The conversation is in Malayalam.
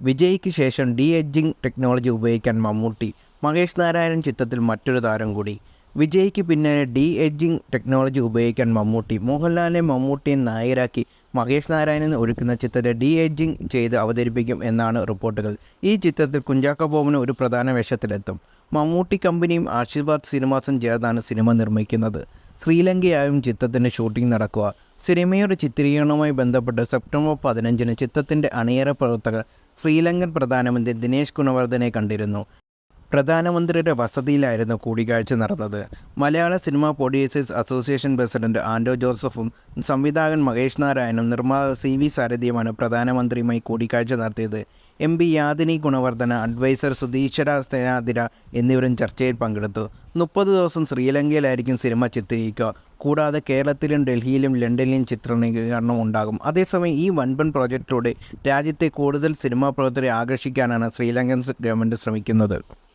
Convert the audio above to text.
വിജയ്ക്ക് ശേഷം ഡി എഡ്ജിംഗ് ടെക്നോളജി ഉപയോഗിക്കാൻ മമ്മൂട്ടി മഹേഷ് നാരായണൻ ചിത്രത്തിൽ മറ്റൊരു താരം കൂടി. വിജയ്ക്ക് പിന്നെ ഡി എഡ്ജിംഗ് ടെക്നോളജി ഉപയോഗിക്കാൻ മമ്മൂട്ടി മോഹൻലാലിനെ മമ്മൂട്ടിയെ നായരാക്കി മഹേഷ് നാരായണൻ ഒരുക്കുന്ന ചിത്രത്തെ ഡി എഡ്ജിംഗ് ചെയ്ത് അവതരിപ്പിക്കും എന്നാണ് റിപ്പോർട്ടുകൾ. ഈ ചിത്രത്തിൽ കുഞ്ചാക്കോ ഒരു പ്രധാന വേഷത്തിലെത്തും. മമ്മൂട്ടി കമ്പനിയും ആശീർവാദ് സിനിമാസും ചേർന്നാണ് സിനിമ നിർമ്മിക്കുന്നത്. ശ്രീലങ്കയായും ചിത്രത്തിന്റെ ഷൂട്ടിംഗ് നടക്കുക. സിനിമയുടെ ചിത്രീകരണവുമായി ബന്ധപ്പെട്ട് സെപ്റ്റംബർ പതിനഞ്ചിന് ചിത്രത്തിന്റെ അണിയറ പ്രവർത്തകർ ശ്രീലങ്കൻ പ്രധാനമന്ത്രി ദിനേശ് ഗുണവർദ്ധനെ കണ്ടിരുന്നു. പ്രധാനമന്ത്രിയുടെ വസതിയിലായിരുന്നു കൂടിക്കാഴ്ച നടന്നത്. Malayala cinema producers association president Anto ജോസഫും സംവിധായകൻ മഹേഷ് നാരായണും നിർമ്മാതാവ് സി വി സാരഥിയുമാണ് പ്രധാനമന്ത്രിയുമായി കൂടിക്കാഴ്ച നടത്തിയത്. M P Yadamini Gunawardena adviser Sudheeswara Senadheera എന്നിവരും ചർച്ചയിൽ പങ്കെടുത്തു. മുപ്പത് ദിവസം ശ്രീലങ്കയിലായിരിക്കും സിനിമ ചിത്രീകരിക്കുക. കൂടാതെ കേരളത്തിലും ഡൽഹിയിലും ലണ്ടനിലും ചിത്രീകരണം ഉണ്ടാകും. അതേസമയം ഈ വൻപൻ പ്രോജക്റ്റിലൂടെ രാജ്യത്തെ കൂടുതൽ സിനിമാ പ്രവർത്തകരെ ആകർഷിക്കാനാണ് ശ്രീലങ്കൻ ഗവൺമെന്റ് ശ്രമിക്കുന്നത്.